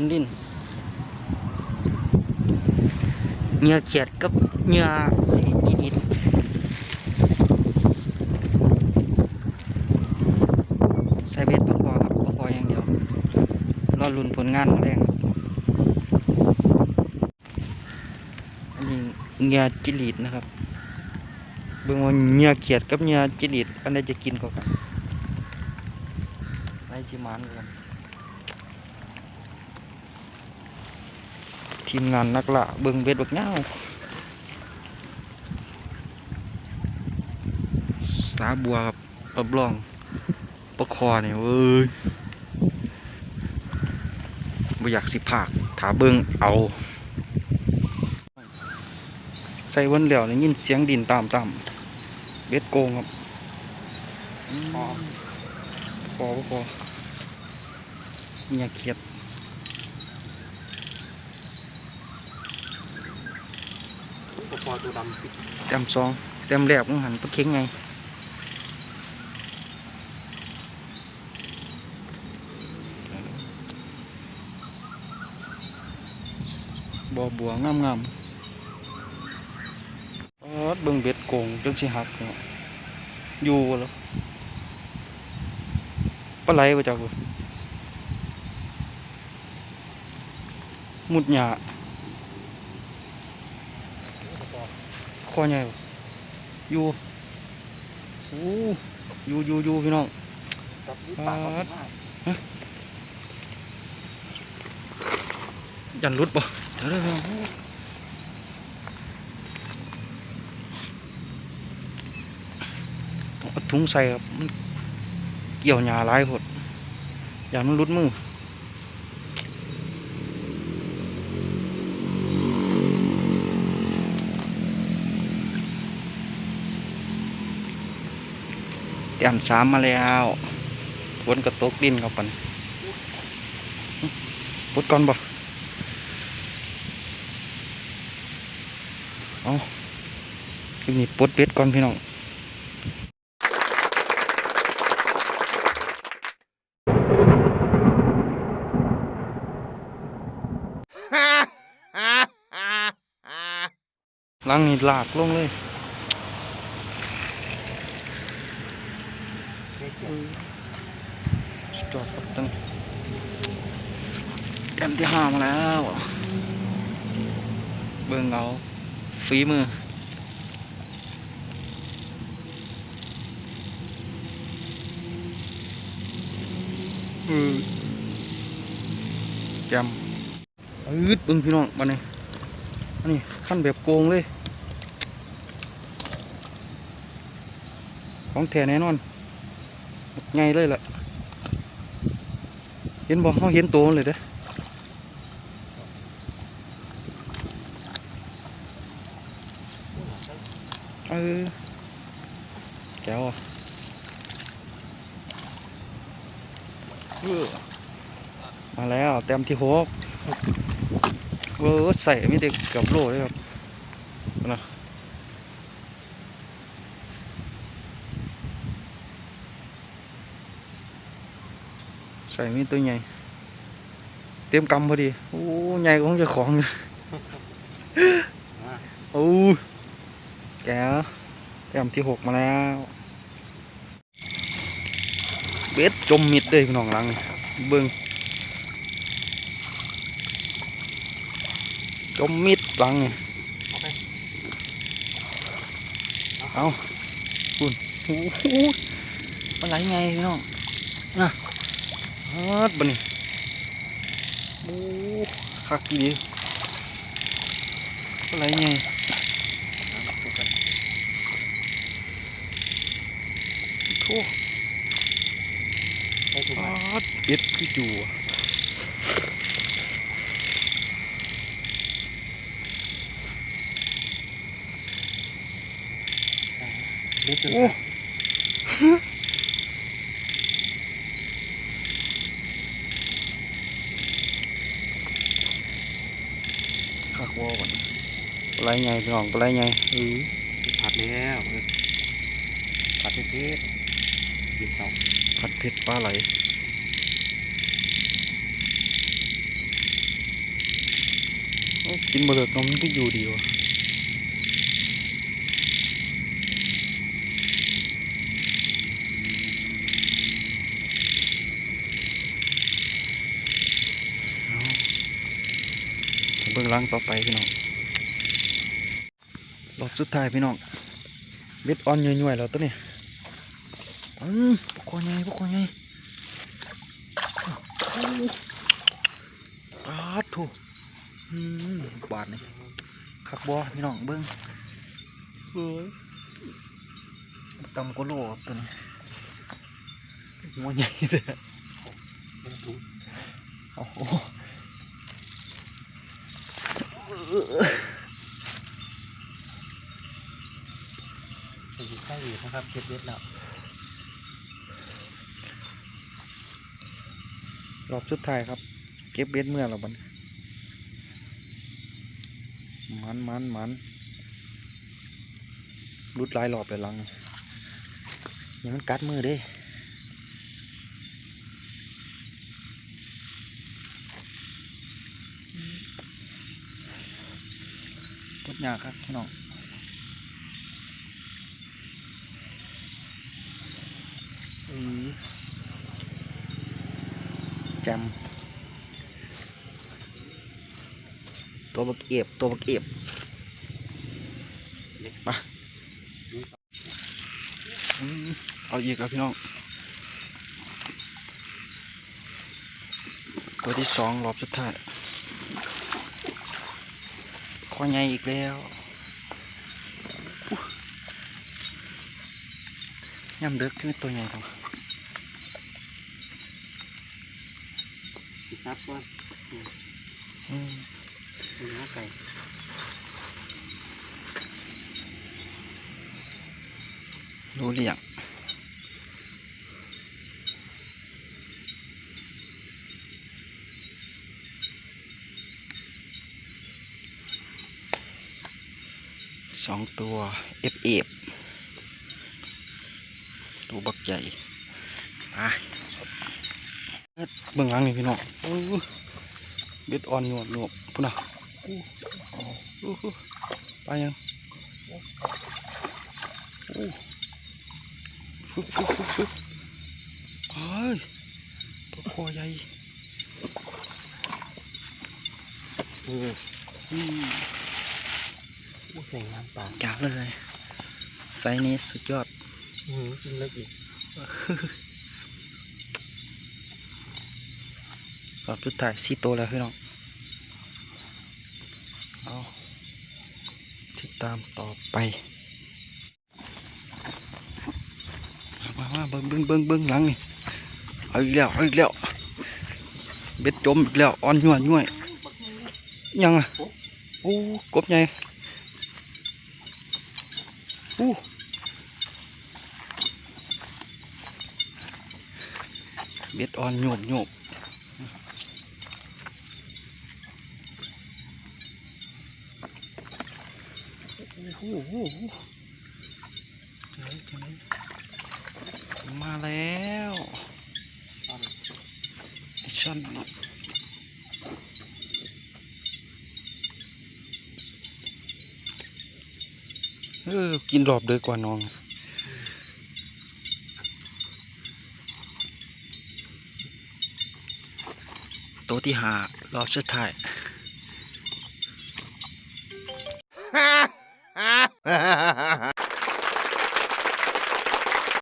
นดินเหงื่อเขียดกับเหงื่ออีนิดใส่เบ็ดประคอครับประคออย่างเดียว รอลุ้นผลงานแรงอันนี้เหงื่อจิลีดนะครับ เบิ่งว่าเหงื่อเขียดกับเหงื่อจิลีดอันใดจะกินกว่ากันไล่จิมานกัน ทีมงานนักละเบิ่งเบ็ดบักเงาวสาบัวครับรับรองประคอเนี่ยเว้ยบ่อยากสิผากถาเบิ่งเอา ใส่วันเหลียวนี่ยินเสียงดินตามตามๆเบ็ดโกงครับพอพอพอเนี่ยเขียด ปคอตัวดำปิดเต็มสองเต็มแรกมึงหันปลาเค็งไงบ่อบัวงามงามๆเออเบิ่งเบ็ดโกงจังสิหักเนาะอยู่แล้วปลาไหลบ่จักบ่มุดหญ้า ปคอ คอใหญ่บ่อยู่โอ้อยู่อยู่อยู่พี่น้องจับยึดปากเขามากยันรุดบ่เดี๋ยวเดี๋ยวเดี๋ยวโอ้ต้องเอาถุงใส่ครับมันเกี่ยวหญ้าหลายพดอย่ามันรุดมือ ยมสามมาแล้วฝนกระตกดินเข้าไปปลดก่อนบ่เอาคลิปนี้ปลดเป็ดก่อนพี่น้องหลังนี่ลากลงเลย จอดครับตั้งเต็มที่ห้ามาแล้ว เบิ่งเอาฝีมืออือจำอืดเบิ่งพี่น้องมาเนี่ยอันนี้ขั้นแบบโกงเลย ของแท้แน่นอน ไงเลยล่ะ เห็นบ่เขาเห็นตัวเลยเด้อเออแก้วออมาแล้วเต็มที่หกเออใส่ไม่ได้กับโลเลยครับนะ ใส่มีตัวใหญ่ เตรียมกำพอดี โอ้ใหญ่กว่าของเจะของเลยโอ้แกเตรียมที่หกมาแล้ว เบ็ดจมมิดเลยพี่น้องหลังนี่เบิ้งจมมิดหลังนี่เอาคุณโอ้โหมันไหลไงพี่น้องนะ ฮัดบันนี่โอ้คักอีดีอะไรไงโถ่ ใช้ถุง ป ไหมาดเป็ดคือจูอะ ลึกจน โอ้คักวอก่อน อะไรไงพี่น้องอะไรไงเออผัดแล้วเออผัดเพชรกินสองผัดเผ็ดปลาไหลโอ้กินบะเลิกนมนก็อยู่ดีวะเอาจะเบิ่งหลังต่อไปพี่น้อง รอบสุดท้ายพี่น้องเบ็ดออนย่อยๆแล้วตัวนี้อืมปกคอใหญ่ปกคอใหญ่โอ้ปาดถูกอืมบาดนี่คักบอพี่น้องเบิ่งเฮ้ยตำกว่าโลครับตัวนี้หัวใหญ่เลยโอ้โห ไปยิงไส้อีกนะครับเก็บเบ็ดแล้วรอบสุดท้ายครับ เก็บเบ็ดเมื่อแล้วบัดนมันมันมันรุดหลายรอบไปหลังนี่อย่ามันกัดมือเด้ปวดยากครับพี่น้องอือแจมตัวบักเอียบตัวบักเอียบมาอืมเอาอีกครับพี่น้อง ตัวที่สองรอบสุดท้ายคอใหญ่อีกแล้วย่ำเด็กขึ้นตัวใหญ่ครับ ครับว่าอืมนื้อไก่รู้เรียงสองตัวเอฟเอฟตัวบักใหญ่ไป เบื้องหลังนี่พี่น้องโอ้ยเบ็ดออนหนวดหนวดพุ่นน่ะอู้อู้หูไปยังอู้ฟึบฟึบฟึบฟึบเฮ้ยตัวคอใหญ่อืมอืมอู้เสียงน้ำปลาจับเลยไซส์นี้สุดยอดอืมกินเล็กอีก รอบสุดท้ายสี่ตัวแล้วพี่น้องเอาติดตามต่อไปมามาเบิ้งเบิ้งเบิ้งเบิ้งหลังนี่เอาอีกแล้วเอาอีกแล้วเบ็ดจมอีกแล้วอ่อนย่วยย่วยยังอะโอ้กบใหญ่โอ้เบ็ดอ่อนโยบโยบ โอ้โหมาแล้วช่อนนี่เออ กินรอบเดือกว่าน้องตัวที่หารอบสุดท้าย